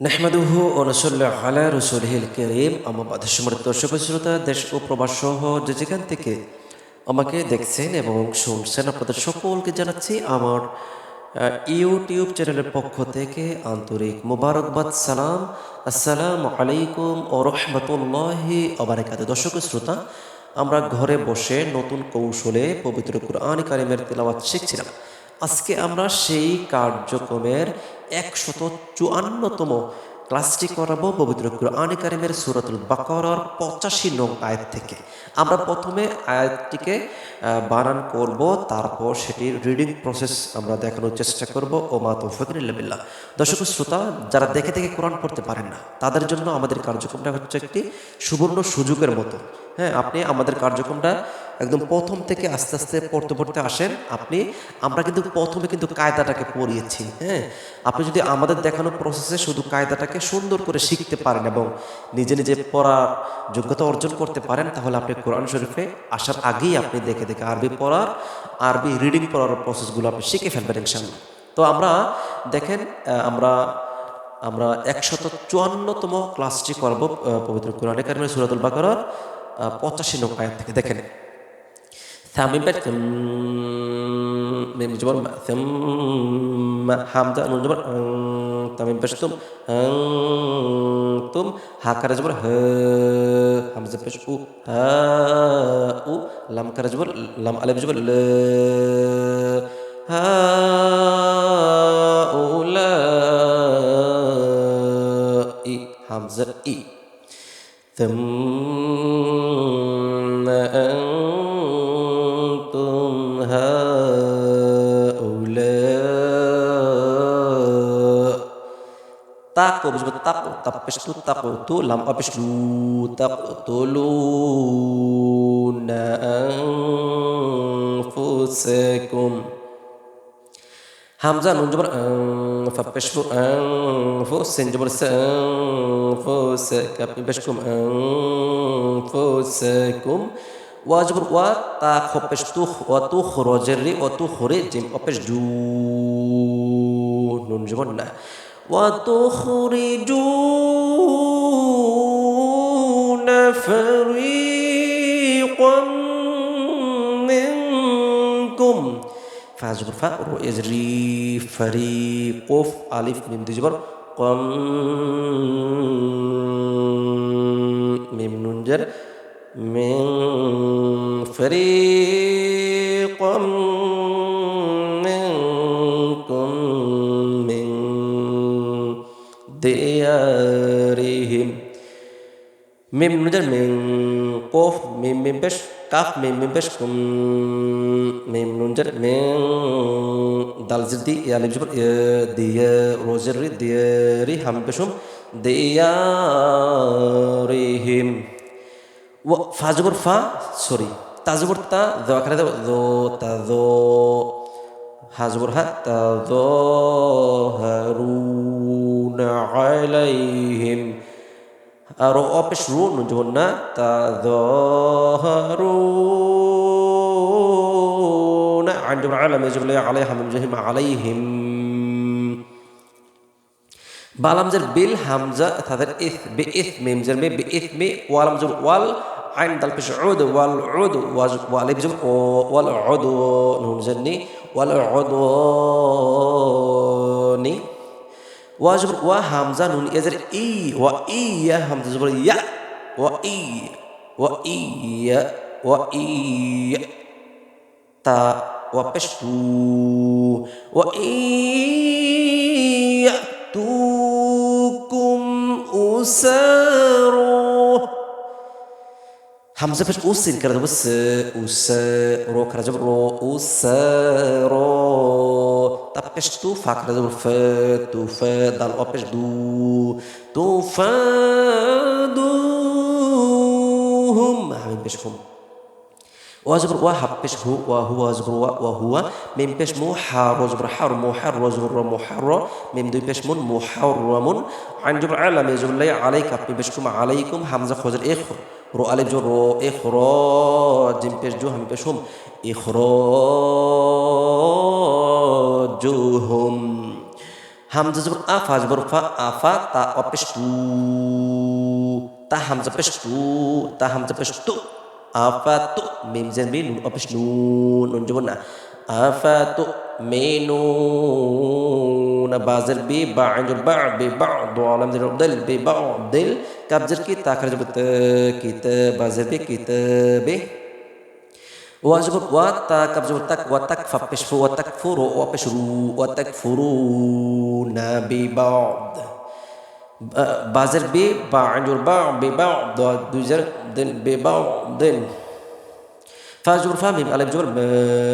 নেহমাদুহু অনসল্লাহ আলা রসুলহিল করিম আমাবাদ সমৃদ্ধ দর্শক শ্রোতা, দেশ ও প্রবাস সহ যে যেখান থেকে আমাকে দেখছেন এবং শুনছেন, আপনাদের সকলকে জানাচ্ছি আমার ইউটিউব চ্যানেলের পক্ষ থেকে আন্তরিক মোবারকবাদ, সালাম। আসসালামু আলাইকুম ও রহমতুল্লাহি অবরাকাত দর্শক শ্রোতা, আমরা ঘরে বসে নতুন কৌশলে পবিত্র কুরআন কারিমের তেলাওয়াত শিখছিলাম। আজকে আমরা সেই কার্যক্রমের একশত চুয়ান্নতম ক্লাসটি করাবো পবিত্র কুরআন কারিমের সুরাতুল বাকরার পঁচাশি নং আয়াত থেকে। আমরা প্রথমে আয়াতটিকে বানান করব, তারপর সেটির রিডিং প্রসেস আমরা দেখানোর চেষ্টা করব। ও মা তৌফিকুল্লাহ দর্শক শ্রোতা, যারা দেখে দেখে কোরআন পড়তে পারেন না, তাদের জন্য আমাদের কার্যক্রমটা হচ্ছে একটি সুবর্ণ সুযোগের মতো। হ্যাঁ আপনি আমাদের কার্যক্রমটা একদম প্রথম থেকে আস্তে আস্তে পড়তে পড়তে আসেন। আপনি, আমরা কিন্তু প্রথমে কিন্তু কায়দাটাকে পড়িয়েছি হ্যাঁ। আপনি যদি আমাদের দেখানো প্রসেসে শুধু কায়দাটাকে সুন্দর করে শিখতে পারেন এবং নিজে নিজে পড়ার যোগ্যতা অর্জন করতে পারেন, তাহলে আপনি কোরআন শরীফে আসার আগেই আপনি দেখে দেখে আরবি পড়ার, আরবি রিডিং পড়ার প্রসেসগুলো আপনি শিখে ফেলবেন ইনশাল্লাহ তো আমরা দেখেন আমরা আমরা একশত চুয়ান্নতম ক্লাসটি করব পবিত্র কোরআন কারিমের সুরাতুল বাকরার। পঁচাশি নং আয়াত থেকে দেখেন ثامن بيت من جبر ثم حمزة من جبر ثامن بيت ثم ثم هكذا جبر ه حمزة بيت او ها او لام كذا جبر لام ألف جبر ل هؤلاء حمزة إي ثم tako bis tako tapis tu tako tu lam apis lu tako tuluna anfusakum همزة نون جبر فبشفو أنفس جبر سأنفس كابن بشكم أنفسكم. واجبر واتا خبش توخ وتخرج الري وتخرج جم أبش دون نون جبرنا وتخرجون فريقا منكم. فازجر فاء وازري فريق قف الف ميم تجبر قم ميم ننجر من فريق ديارهم মিম নুজার মিং কোফ মিম মিম পেশ কাফ মিম মিম পেশ কুম মিম নুজার মিং দাল জির দি ইয়া লিম জবর দিয়া রোজের রি দিয়া রি হাম পেশুম দিয়ারিহিম ও ফা জবর ফা সরি তা জবর তা দ আকারে দাও দো তা দো হা জবর হা তা দো হারুন আলাইহিম আর অপেশ রু নুন না তা দহরুন عند العالم يجب لي عليها من جهنم عليهم বালামজের বিল হামজা তাদের ইথ বি ইথ মিমজের মে বি ইথ মে ওয়ালামজের ওয়াল عين دلبش عود والعود والعود والعود نهم زني ني واجب وهمزة نون يزر إي وإي همزة زبر يا وإي وإي وإي تا وبشتو وإي يأتوكم أسامة همزة فيش أوسين كده بس أس رو كده جبر رو أس رو. طب إيش تو فا كده جبر فا تو فا دال أو إيش دو. تو فا دوهم همين بيش هم وزبر وها بيش هو وهو زبر وهو ميم بيش مو حار وزبر حار مو حار وزبر مو حار. ميم دو بيش مون محرم عن جبر على مي زبر لي عليك بيشكم عليكم. حمزة خزر اخر رو ألف جو رو اخراج جيم بيش جو هم بيش هم. اخراجهم حمزة زبر آفا زبر فا آفا تا وبيش تا حمزة بيش تو. تا حمزة بيش تو. পেশ তু আফা তু মিম জের মি নুন অপেশ নুন নুন জবর না আফা তু মেনুন বাজের বি বা আইনুর বা বি বা দো আলম জের দিল বি বা দিল কাবজের কি তাখার জবর ত কিত বাজের বি কিত বি واجب واتا كبزور تك وتك فبشفو وتكفروا وبشروا وتكفرون ببعض بازر ببعض والباع ببعض دوزر دل ببعض دل. فاجور فامي على بجور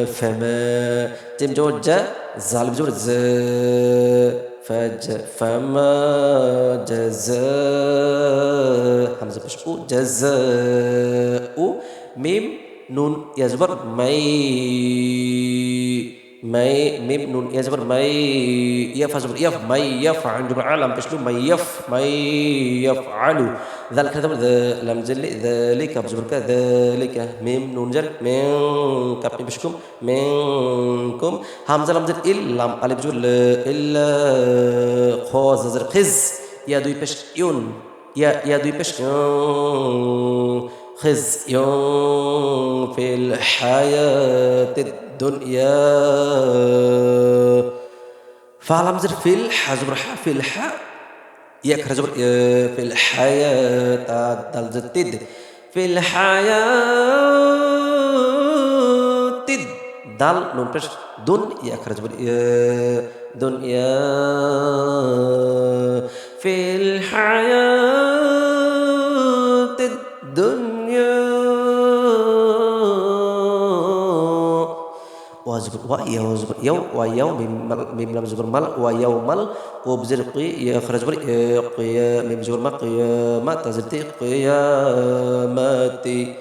فما تم جو جا زال بجور ز فج فما جزاء همزة مشقو جزاء ميم نون يزبر مي. ماي ميم نون يا زبر ماي يف زبر يف ماي يف عندو العالم باش لو ماي يف ماي يفعلو. ذلك زبر لم زلي ذلك زبر ذلك ميم نون جر بشكم منكم. همزه لم زل الا لم الف زبر إلا خوز زبر قز يا دوي باش يون. يا يا دوي باش خز يون في الحياة. فعلم زر في الح زبر في الح يك زبر في الحياة. دل زتد في الحياة. تد دل نون بش. دن يك زبر دنيا. في الحياة. وزبر ويا وزبر يو ويو ميم لام زبر مل ويومل وبزر قي يخرج بر قيا ميم زبر ما قيامة قيامتي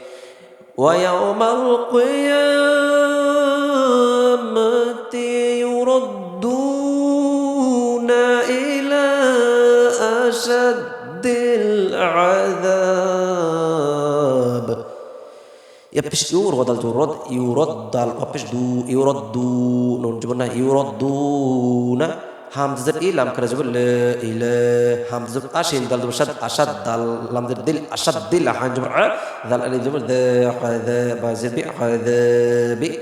ويوم القيامة بش يور غدل تورد يرد القبش دو يورد دو نون جبنا يردون نجبنا يردون همزة إيه، كرز كرجب لا إله. همزة أشين دل مشد أشد دل لام دل أشد دل حنجب ذل أه، ألي جبر ذا حذا بازر بي حذا بي.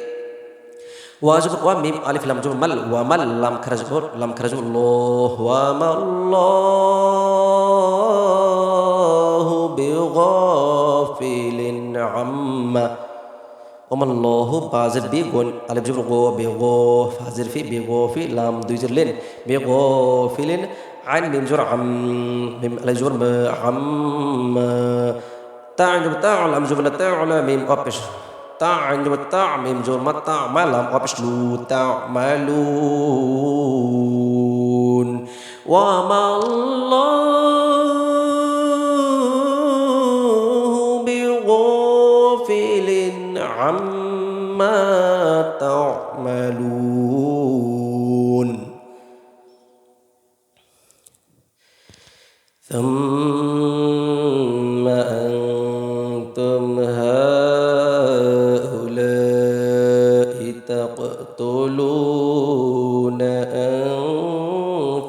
واجب وميم ألف لام جبر مل ومل لام كرز كرجب لام كرز كرجب الله وما الله بغافل. عما وما الله بازر بيغون. الف جمع غو بغو فازر في بغو في لام دويزر لين بغافل عن ميم جر عم. ميم الف جر عم. تعجب تعلم جملة تعلم ميم أبش. تعجب تعميم جملة تعمل وبشلو تعملون وما الله بغافل عما تعملون. ثم أنتم هؤلاء تقتلون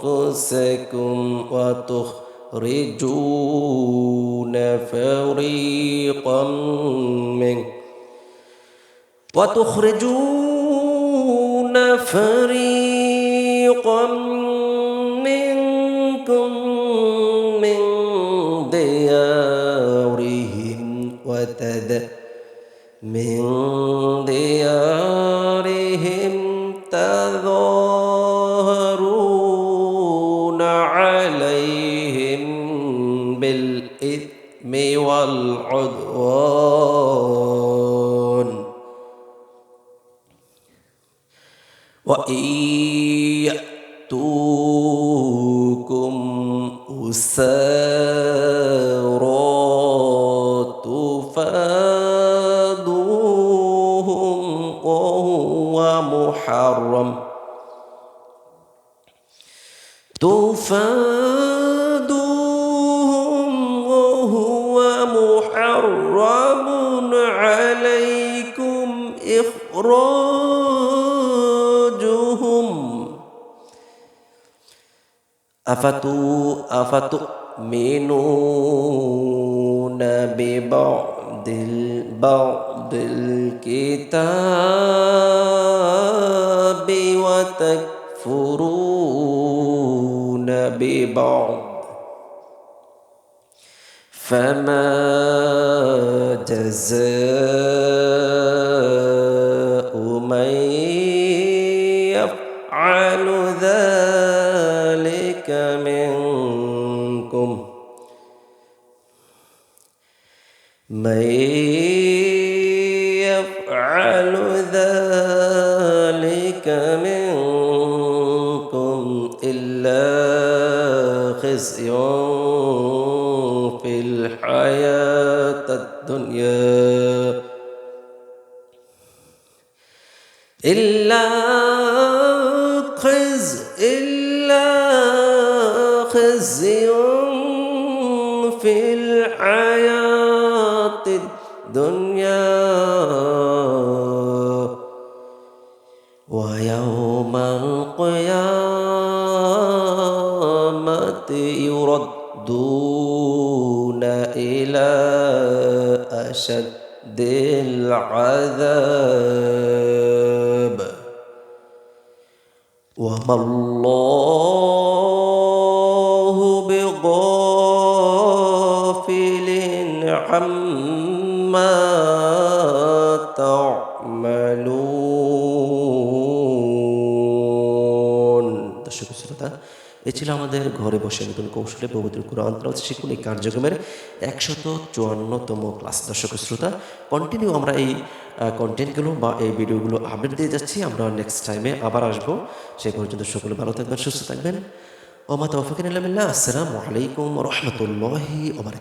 أنفسكم وتخرجون فريقا وتخرجون فريقا منكم من ديارهم وتذ من وإن يأتوكم أسارى تفادوهم وهو محرم. تفادوهم وهو محرم عليكم إخراجهم. أفتو أفتؤمنون ببعض بعد الكتاب وتكفرون ببعض فما جزاء من يفعل ذلك منكم إلا خزي في الحياة الدنيا. الدنيا ويوم القيامة يردون إلى أشد العذاب وما الله بغافل عما تعملون দর্শক শ্রোতা এ ছিল আমাদের ঘরে বসে নতুন কৌশলে পবিত্র কোরআন তেলাওয়াত শিখুন এই কার্যক্রমের একশত চুয়ান্নতম ক্লাস দর্শক শ্রোতা কন্টিনিউ আমরা এই কন্টেন্টগুলো বা এই ভিডিওগুলো আপডেট দিয়ে যাচ্ছি আমরা নেক্সট টাইমে আবার আসবো সে পর্যন্ত সকলে ভালো থাকবেন সুস্থ থাকবেন ওমা তৌফিকিন আসসালামু আলাইকুম রহমতুল্লাহি ওবরাকাতুহু